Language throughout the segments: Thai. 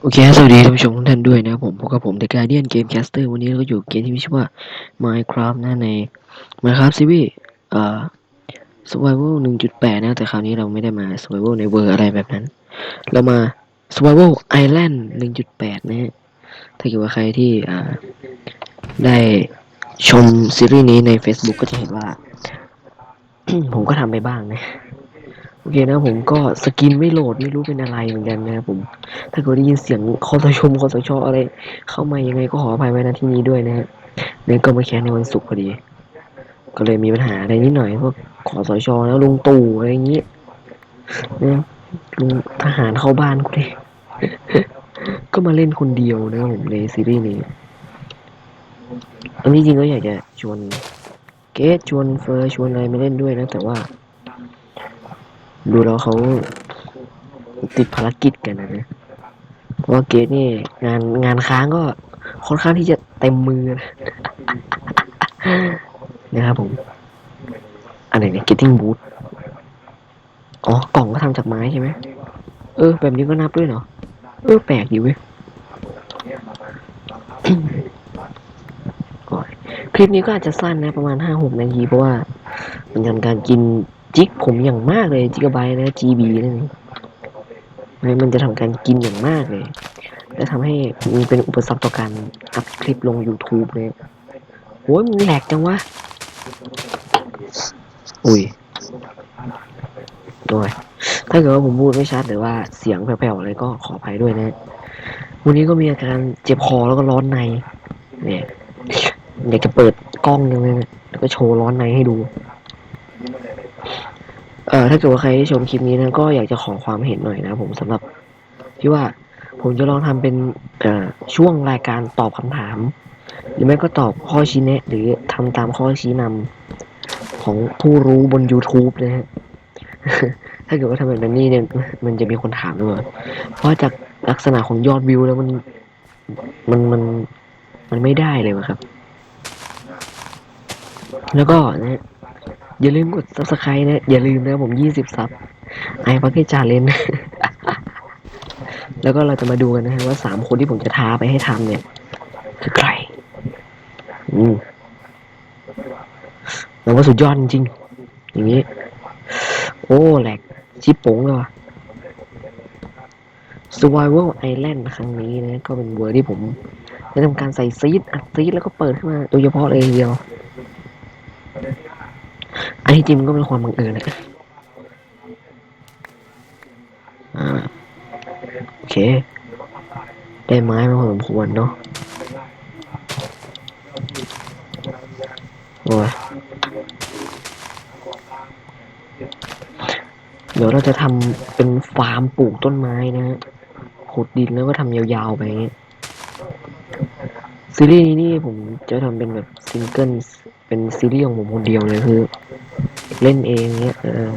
โอเค สวัสดีท่านผู้ชมทุกท่านด้วยนะครับผมพบกับผม The Guardian Game Caster วันนี้เราก็อยู่เกมที่มีชื่อว่า Minecraft นะใน Minecraft Series เอ่อ Survival 1.8 นะ แต่คราวนี้เราไม่ได้มา Survival ในเวอร์อะไรแบบนั้น เรามา Survival Island 1.8 นะฮะถ้าเกิดว่าใครที่อ่าได้ชมซีรีส์นี้ใน Facebook ก็จะเห็นว่า ผมก็ทำไปบ้างนะ อเคนะผมก็สกินไม่โหลดไม่รู้เป็นอะไรเหมือนกันนะผม ถ้าเกิดได้ยินเสียงคอสชมคอสชออะไร เข้ามายังไงก็ขออภัยไว้ณที่นี้ด้วยนะฮะเนี่ยก็มาแค่ในวันศุกร์พอดี ก็เลยมีปัญหาอะไรนิดหน่อยพวกขอสชนะลุงตู่อะไรอย่างงี้เนี่ยลุงทหารเข้าบ้านกูดิก็มาเล่นคนเดียวนะผมในซีรีส์นี้อันนี้จริงก็อยากจะชวนเกสชวนเฟอร์ชวนอะไรมาเล่นด้วยนะแต่ว่า ดูแล้วเขาติดภารกิจกันนะนะเพราะว่าเกสนี่งานงานค้างก็ค่อนข้างที่จะเต็มมือนะนะครับผมอันไหนเนี่ย getting boot อ๋อกล่องก็ทำจากไม้ใช่ไหมเออ แบบนี้ก็นับด้วยเหรอ เออ แปลกดีเว้ยคลิปนี้ก็อาจจะสั้นนะ ประมาณห้าหกนาทีเพราะว่ามันทำการกิน จิกผมอย่างมากเลยจิกะไบนะ GB นั่นเองเนี่มันจะทำการกินอย่างมากเลย และทำให้มันเป็นอุปสรรคต่อการอัพคลิปลง YouTube เลยโอ้ยมันแหลกจังวะ อุ้ยโดยถ้าเกิดว่าผมพูดไม่ชัดหรือว่าเสียงแผ่วๆอะไรก็ขออภัยด้วยนะ วันนี้ก็มีอาการเจ็บคอแล้วก็ร้อนใน เนี่ยอยากจะเปิดกล้องยังไงเนี่ยแล้วก็โชว์ร้อนในให้ดู อ่อถ้าเกิดว่าใครที่ชมคลิปนี้นะก็อยากจะขอความเห็นหน่อยนะผมสำหรับที่ว่าผมจะลองทำเป็นเอ่อช่วงรายการตอบคำถาม หรือไม่ก็ตอบข้อชี้แนะ หรือทำตามข้อชี้นำของผู้รู้บน YouTube นะฮะถ้าเกิดว่าทำแบบนี้เนี่ยมันจะมีคนถามด้วยเพราะจากลักษณะของยอดวิวแล้วมันมันมันมันไม่ได้เลยครับ แล้วก็นะฮะ อย่าลืมกด subscribe นะ อย่าลืมนะผมยี่สิบซับไอ้พักให้จาเลนแล้วก็เราจะมาดูกันนะฮะว่าสามคนที่ผมจะท้าไปให้ทำเนี่ย คือใคร อืมแล้วว่าสุดยอดจริง อย่างนี้ โอ้แหลกชิปโป๋งเลยว่ะ Survival Island ครั้งนี้นะ ก็เป็นเวอร์ที่ผมได้ทำการใส่ซีดอัดซีดแล้วก็เปิดขึ้นมาโดยเฉพาะเลยเดียว อันที่จริงมันก็เป็นความบังเอิญแหละอ่าโอเค ได้ไม้มาพอสมควรเนาะโอ้ยเดี๋ยวเราจะทำเป็นฟาร์มปลูกต้นไม้นะฮะขุดดินแล้วก็ทำยาวๆไป ซีรีส์นี้นี่ผมจะทำเป็นแบบซิงเกิล เป็นซีรีส์ของผมคนเดียวเลยคือเล่นเองเนี้ยเออ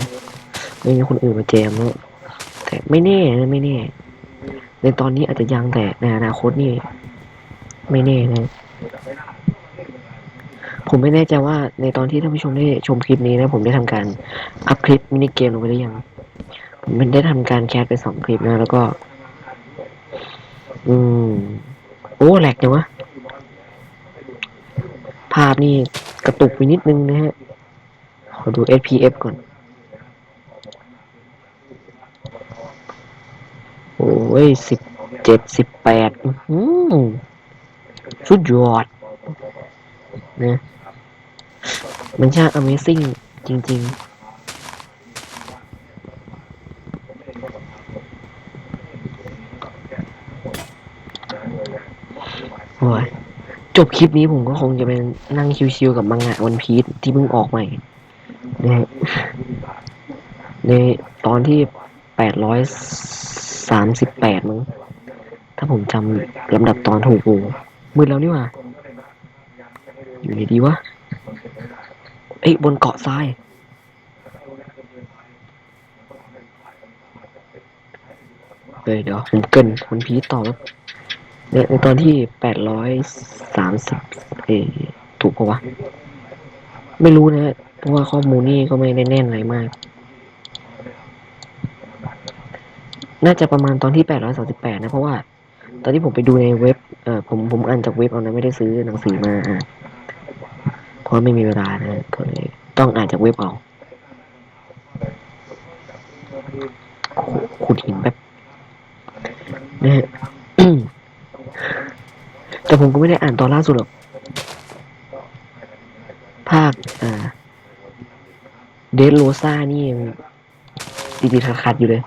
ไม่มีคนอื่นมาแจมแล้วแต่ไม่แน่นะไม่แน่ ในตอนนี้อาจจะยังแต่ในอนาคตนี่ ไม่แน่นะ ผมไม่แน่ใจว่าในตอนที่ท่านผู้ชมได้ชมคลิปนี้นะ ผมได้ทำการอัพคลิปมินิเกมลงไปหรือยัง ผมมันได้ทำการแคสไปสองคลิปนะแล้วก็ อืม โอ้แหลกจังวะภาพนี่ ระตุกไปนิดนึงนะฮะ ขอดู SPF ก่อน โอ้ยสิบเจ็ดสิบแปดอืมสุดยอดนะมันช่าง Amazing จริง ๆโอ้ย จบคลิปนี้ผมก็คงจะเป็นนั่งชิวๆกับมังงะวันพีทที่เพิ่งออกใหม่นะฮะในตอนที่แปดร้อยสามสิบแปดมั้ง ถ้าผมจำลำดับตอนถูกโอ้มืดแล้วนี่ว่า อยู่ไหนดีวะ เอ้ยบนเกาะทราย เฮ้ยเดี๋ยวผมเกินคนพีทต่อแล้ว เนี่ยในตอนที่แปดร้อยสามสิบเอถูกปะวะ ไม่รู้นะเพราะว่าข้อมูลนี่ก็ไม่ได้แน่นอะไรมาก น่าจะประมาณตอนที่แปดร้อยสามสิบแปดนะ เพราะว่า ตอนที่ผมไปดูในเว็บเออผมผมอ่านจากเว็บเอานะไม่ได้ซื้อหนังสือมาอ่านเพราะไม่มีเวลานะก็เลยต้องอ่านจากเว็บเอาขุขุดหินแบบนะฮะ แต่ผมก็ไม่ได้อ่านตอนล่าสุดหรอก ภาค อ่า เดนโรซ่านี่ยังติดๆขัดๆอยู่เลย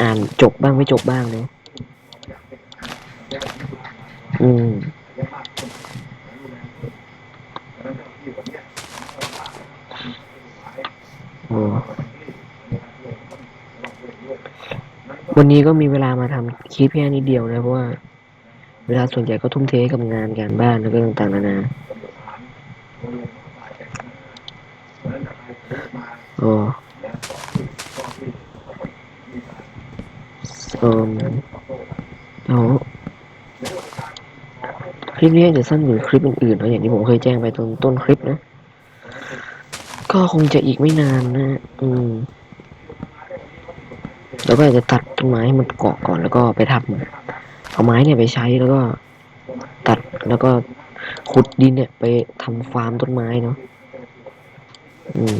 อ่านจบบ้างไม่จบบ้างเนาะอืมวันนี้ก็มีเวลามาทำคลิปแค่นิดเดียวนะเพราะว่า เวลาส่วนใหญ่ก็ทุ่มเทกับงานการบ้านแล้วก็ต่างๆนานาโอ้เอมเอาคลิปนี้จะสั้นกว่าคลิปอื่นๆนะอย่างที่ผมเคยแจ้งไปตอนต้นคลิปนะ ก็คงจะอีกไม่นานนะ อืมแล้วก็อาจจะตัดต้นไม้ให้มันเกาะก่อนแล้วก็ไปทำ เอาไม้เนี่ยไปใช้แล้วก็ตัดแล้วก็ขุดดินเนี่ย ไปทำฟาร์มต้นไม้เนาะอืม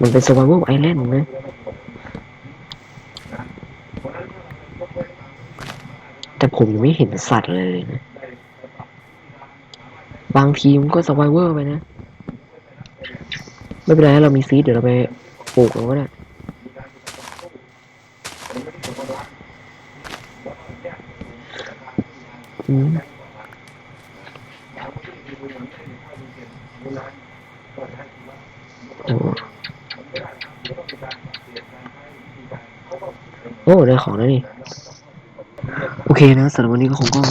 มันเป็น survival island นะแต่ผมยังไม่เห็นสัตว์เลยนะ บางทีมันก็ survivor ไปนะ ไม่เป็นไรเรามีซีดเดี๋ยวเราไปปลูกเอาก็ได้ อืม โอ้โอ้ได้ของแล้วนี่ โอเคนะสำหรับวันนี้ก็คงก็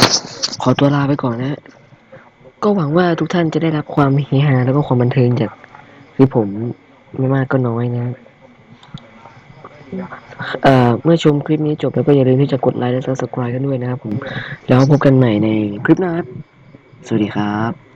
ขอตัวลาไปก่อนนะ ก็หวังว่าทุกท่านจะได้รับความเฮฮาแล้วก็ความบันเทิงจากคือผมไม่มากก็น้อยนะ เอ่อเมื่อชมคลิปนี้จบแล้วก็อย่าลืมที่จะกดไลค์และ subscribe กันด้วยนะครับผม แล้วพบกันใหม่ในคลิปหน้าครับ สวัสดีครับ